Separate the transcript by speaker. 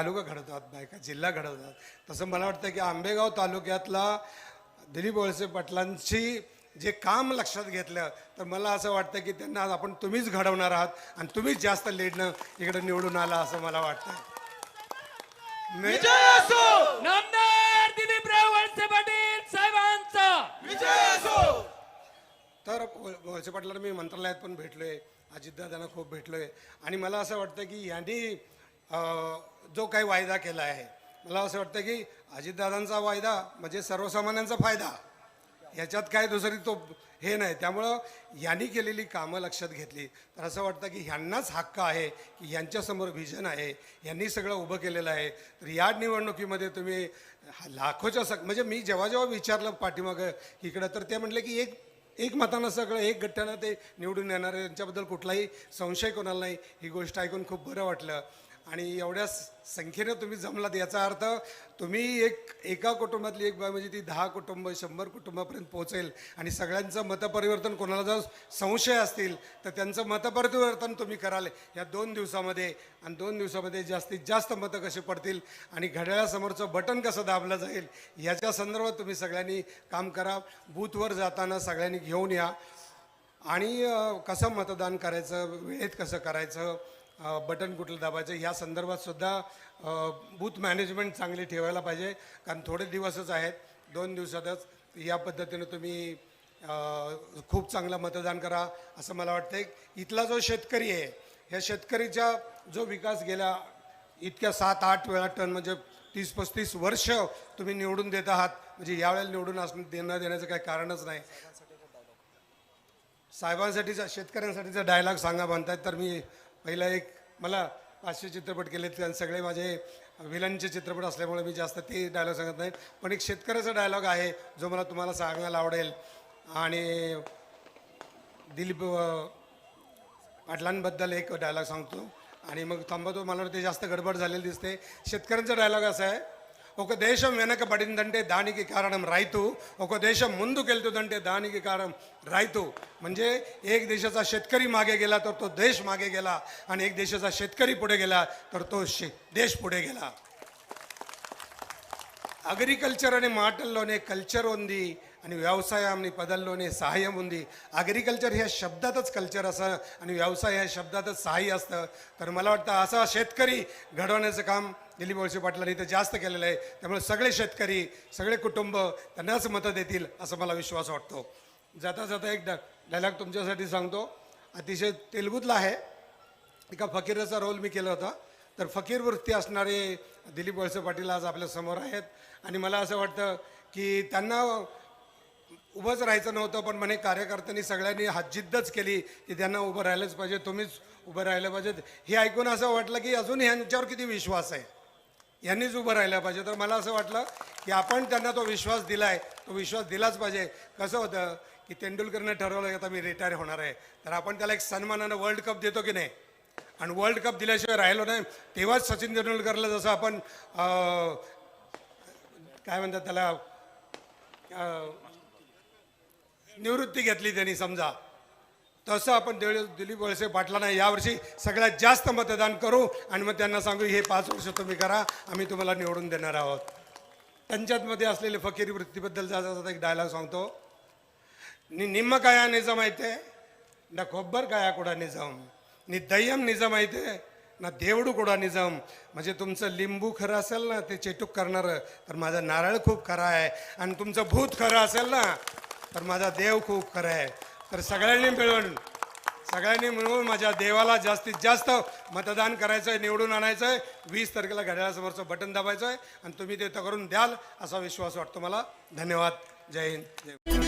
Speaker 1: तालुका घडवतात बायका जिल्हा घडवतात. तसं मला वाटतं की आंबेगाव तालुक्यातला दिलीप वळसे पाटलांची जे काम लक्षात घेतलं तर मला असं वाटतं की त्यांना आज आपण तुम्हीच घडवणार आहात आणि तुम्हीच जास्त लीडनं इकडे निवडून आला असं मला वाटतं. मे-
Speaker 2: विजय असो!
Speaker 3: नामदार दिलीपराव वळसे पाटील साहेबांचा!
Speaker 2: विजय असो!
Speaker 1: तर वळ- वळसे पाटलांना मी मंत्रालयात पण भेटलोय अजितदादांना खूप भेटलोय. आणि मला असं वाटतं की यांनी जो काही वायदा केला आहे. मला असं वाटतं की अजितदादांचा वायदा म्हणजे सर्वसामान्यांचा फायदा. याच्यात काय दुसरी तो हे नाही. त्यामुळं यांनी केलेली कामं लक्षात घेतली. तर असं वाटतं की ह्यांनाच हक्क आहे की ह्यांच्यासमोर व्हिजन आहे. यांनी सगळं उभं केलेलं आहे. तर या निवडणुकीमध्ये तुम्ही लाखोच्या सग म्हणजे मी जेव्हा जेव्हा विचारलं पाठीमागं इकडं तर ते म्हटले की एक एक मतानं सगळं एक गट्ट्यानं ते निवडून येणार यांच्याबद्दल कुठलाही संशय कोणाला नाही. ही गोष्ट ऐकून खूप बरं वाटलं. आणि एवढ्या संख्येनं तुम्ही जमलात याचा अर्थ तुम्ही एक एका कुटुंबातली एक बाय म्हणजे ती दहा कुटुंब शंभर कुटुंबापर्यंत पोहोचेल आणि सगळ्यांचं मतपरिवर्तन कोणाला जर संशय असतील तर त्यांचं मतपरिवर्तन तुम्ही कराल. या दोन दिवसामध्ये आणि दोन दिवसामध्ये जास्तीत जास्त मतं कशी पडतील आणि घड्याळासमोरचं बटन कसं दाबलं जाईल याच्या संदर्भात तुम्ही सगळ्यांनी काम करा. बूथवर जाताना सगळ्यांनी घेऊन या. आणि कसं मतदान करायचं वेळेत कसं करायचं बटन कुठलं दाबायचं ह्या संदर्भात सुद्धा बूथ मॅनेजमेंट चांगली ठेवायला पाहिजे. कारण थोडे दिवसच आहेत दोन दिवसातच या पद्धतीनं तुम्ही खूप चांगलं मतदान करा असं मला वाटतं इथला जो शेतकरी आहे ह्या शेतकरीचा जो विकास गेला इतक्या सात आठ वेळा टन म्हणजे तीस पस्तीस वर्ष तुम्ही निवडून देत आहात म्हणजे यावेळेला निवडून असणं देणं देण्याचं काही कारणच नाही. साहेबांसाठीचा शेतकऱ्यांसाठीचा डायलॉग सांगा म्हणतात तर मी पहिला एक मला पाचशे चित्रपट केलेत कारण सगळे माझे विलनचे चित्रपट असल्यामुळे मी जास्त ते डायलॉग सांगत नाही. पण एक शेतकऱ्याचा डायलॉग आहे जो मला तुम्हाला सांगायला आवडेल. आणि दिलीप पाटलांबद्दल एक डायलॉग सांगतो. आणि मग थांबतो मला वाटतं ते जास्त गडबड झालेली दिसते. शेतकऱ्यांचा डायलॉग असा आहे ఒక దేశం వెనకబడిందంటే దానికి కారణం రైతు ఒక దేశం ముందుకెళ్తుందంటే దానికి కారణం రైతु म्हणजे एक देशाचा शेतकरी मागे गेला तर तो देश मागे गेला आणि एक देशाचा शेतकरी पुढे गेला तर तो शे देश पुढे गेला అగ్రికల్చర్ అనే మాటల్లోనే కల్చర్ ఉంది आणि వ్యవసాయాన్ని పదాల్లోనే సహాయం ఉంది అగ్రికల్చర్ ह्या शब्दातच कल्चर असं आणि व्यवसाय ह्या शब्दातच सहाय्य असतं तर मला वाटतं असा शेतकरी घडवण्याचं काम दिलीप वळसे पाटलांनी इथं जास्त केलेलं आहे. त्यामुळे सगळे शेतकरी सगळे कुटुंब त्यांनाच मतं देतील असं मला विश्वास वाटतो. जाता जाता एक डायलॉग तुमच्यासाठी सांगतो. अतिशय तेलगूतला आहे. एका फकीराचा रोल मी केला होता. तर फकीर वृत्ती असणारे दिलीप वळसे पाटील आज आपल्यासमोर आहेत. आणि मला असं वाटतं की त्यांना उभंच राहायचं नव्हतं पण म्हणे कार्यकर्त्यांनी सगळ्यांनी हातजिद्दच केली की त्यांना उभं राहिलंच पाहिजे तुम्हीच उभं राहिलं पाहिजे हे ऐकून असं वाटलं की अजून ह्यांच्यावर किती विश्वास आहे? यांनीच उभं राहिलं पाहिजे. तर मला असं वाटलं की आपण त्यांना तो विश्वास दिलाय तो विश्वास दिलाच पाहिजे. कसं होतं की तेंडुलकरनं ठरवलं की आता मी रिटायर होणार आहे. तर आपण त्याला एक सन्मानानं वर्ल्ड कप देतो की नाही? आणि वर्ल्ड कप दिल्याशिवाय राहिलो नाही. तेव्हाच सचिन तेंडुलकरला जसं आपण काय म्हणतात त्याला निवृत्ती घेतली त्यांनी समजा. तसं आपण दिलीप वळसे नाही. यावर्षी सगळ्यात जास्त मतदान करू आणि मग त्यांना सांगू हे पाच वर्ष तुम्ही करा आम्ही तुम्हाला निवडून देणार आहोत. त्यांच्यातमध्ये असलेले फकीरी वृत्तीबद्दल जाता एक डायलॉग सांगतो. नि निम्म काया निजाम आहे ना खोब्बर काया कुडा निजाम. नि दय्यम निजाम आहे ना देवडू कुडा निजाम. म्हणजे तुमचं लिंबू खरं असेल ना ते चेटूक करणारं तर माझा नारळ खूप खरा आहे. आणि तुमचं भूत खरं असेल ना तर माझा देव खूप खरा आहे. तर सगळ्यांनी मिळून सगळ्यांनी मिळून माझ्या देवाला जास्तीत जास्त मतदान करायचं आहे निवडून आणायचं आहे वीस तारखेला घड्याळासमोरचं बटन दाबायचं आहे आणि तुम्ही ते करून द्याल असा विश्वास वाटतो मला. धन्यवाद. जय हिंद. जय